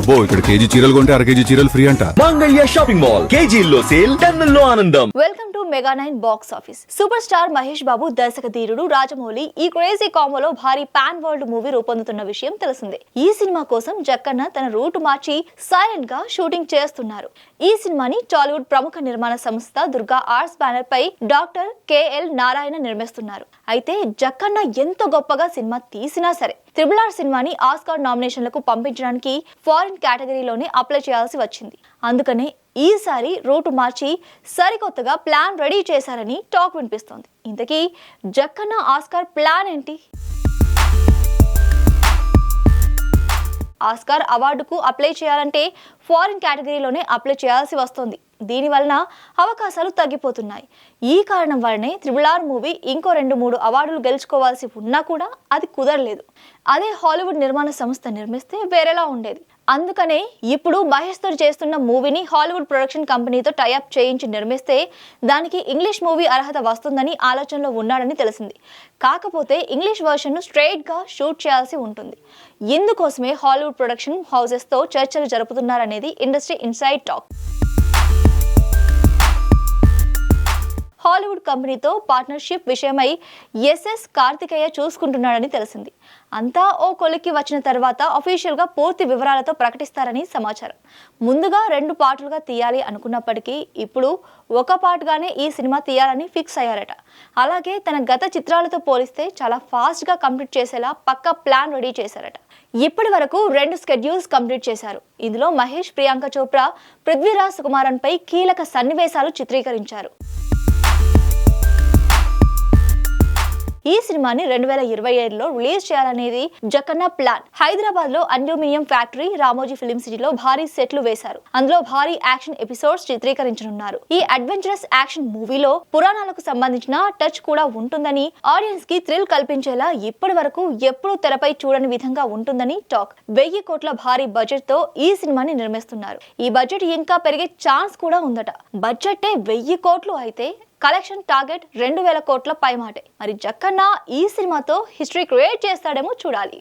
అబ్బో ఇక్కడ కేజీ చీరలు కొంటే అర కేజీ చీరలు ఫ్రీ అంట. Mangalya shopping mall. కేజీల్లో సేల్ టన్నుల్లో ఆనందం. Welcome to mega nine box office super star Mahesh Babu దర్శక ధీరుడు రాజమౌళి ఈ క్రేజీ కాంబోలో భారీ పాన్ వరల్డ్ మూవీ రూపొందుతున్న విషయం తెలిసిందే. ఈ సినిమా కోసం జక్కన్న తన రూట్ మార్చి సైలెంట్గా షూటింగ్ చేస్తున్నారు. ఈ సినిమాని టాలీవుడ్ ప్రముఖ నిర్మాణ సంస్థ దుర్గా ఆర్ట్స్ బ్యానర్ పై డాక్టర్ కేఎల్ నారాయణ నిర్మిస్తున్నారు. అయితే జక్కన్న ఎంత గొప్పగా సినిమా తీసినా సరే త్రిబుల్ ఆర్ సినిమాని ఆస్కార్ నామినేషన్లకు పంపించడానికి ఫారిన్ కేటగిరీలోనే అప్లై చేయాల్సి వచ్చింది. అందుకనే ఈసారి రూటు మార్చి సరికొత్తగా ప్లాన్ రెడీ చేశారని టాక్ వినిపిస్తోంది. ఇంతకీ జక్కన్న ఆస్కార్ ప్లాన్ ఏంటి? ఆస్కార్ అవార్డుకు అప్లై చేయాలంటే ఫారిన్ కేటగిరీలోనే అప్లై చేయాల్సి వస్తుంది. దీని వలన అవకాశాలు తగ్గిపోతున్నాయి. ఈ కారణం వల్లనే త్రిబుల్ ఆర్ మూవీ ఇంకో రెండు మూడు అవార్డులు గెలుచుకోవాల్సి ఉన్నా కూడా అది కుదరలేదు. అదే హాలీవుడ్ నిర్మాణ సంస్థ నిర్మిస్తే వేరేలా ఉండేది. అందుకనే ఇప్పుడు మహేష్తో చేస్తున్న మూవీని హాలీవుడ్ ప్రొడక్షన్ కంపెనీతో టైఅప్ చేయించి నిర్మిస్తే దానికి ఇంగ్లీష్ మూవీ అర్హత వస్తుందని ఆలోచనలో ఉన్నాడని తెలిసింది. కాకపోతే ఇంగ్లీష్ వర్షన్ను స్ట్రైట్గా షూట్ చేయాల్సి ఉంటుంది. ఇందుకోసమే హాలీవుడ్ ప్రొడక్షన్ హౌసెస్తో చర్చలు జరుపుతున్నారనేది ఇండస్ట్రీ ఇన్సైడ్ టాక్ టాలీవుడ్ కంపెనీతో పార్ట్నర్షిప్ విషయమై ఎస్ఎస్ కార్తికేయ చూసుకుంటున్నాడని తెలిసింది. అంతా ఓ కొలిక్కి వచ్చిన తర్వాత అఫీషియల్గా పూర్తి వివరాలతో ప్రకటిస్తారని సమాచారం. ముందుగా రెండు పాటలుగా తీయాలి అనుకున్నప్పటికీ ఇప్పుడు ఒక పాటుగానే ఈ సినిమా తీయాలని ఫిక్స్ అయ్యారట. అలాగే తన గత చిత్రాలతో పోలిస్తే చాలా ఫాస్ట్గా కంప్లీట్ చేసేలా పక్క ప్లాన్ రెడీ చేశారట. ఇప్పటి వరకు రెండు స్కెడ్యూల్స్ కంప్లీట్ చేశారు. ఇందులో మహేష్ ప్రియాంక చోప్రా పృథ్వీరాజ్ సుకుమారన్ పై కీలక సన్నివేశాలు చిత్రీకరించారు. ఈ సినిమాని రెండు వేల ఇరవై ఏడులో రిలీజ్ చేయాలనేది జకన్న ప్లాన్. హైదరాబాద్లో అల్యూమినియం ఫ్యాక్టరీ రామోజీ ఫిలిం సిటీలో భారీ సెట్లు వేశారు. అందులో భారీ యాక్షన్ ఎపిసోడ్స్ చిత్రీకరించనున్నారు. ఈ అడ్వెంచరస్ యాక్షన్ మూవీలో పురాణాలకు సంబంధించిన టచ్ కూడా ఉంటుందని ఆడియన్స్కి థ్రిల్ కల్పించేలా ఇప్పటి వరకు ఎప్పుడూ తెరపై చూడని విధంగా ఉంటుందని టాక్. వెయ్యి కోట్ల భారీ బడ్జెట్తో ఈ సినిమాని నిర్మిస్తున్నారు. ఈ బడ్జెట్ ఇంకా పెరిగే ఛాన్స్ కూడా ఉందట. బడ్జెటే వెయ్యి కోట్లు అయితే కలెక్షన్ టార్గెట్ రెండు వేల కోట్ల పైమాటే. మరి జక్కన్న ఈ సినిమాతో హిస్టరీ క్రియేట్ చేస్తాడేమో చూడాలి.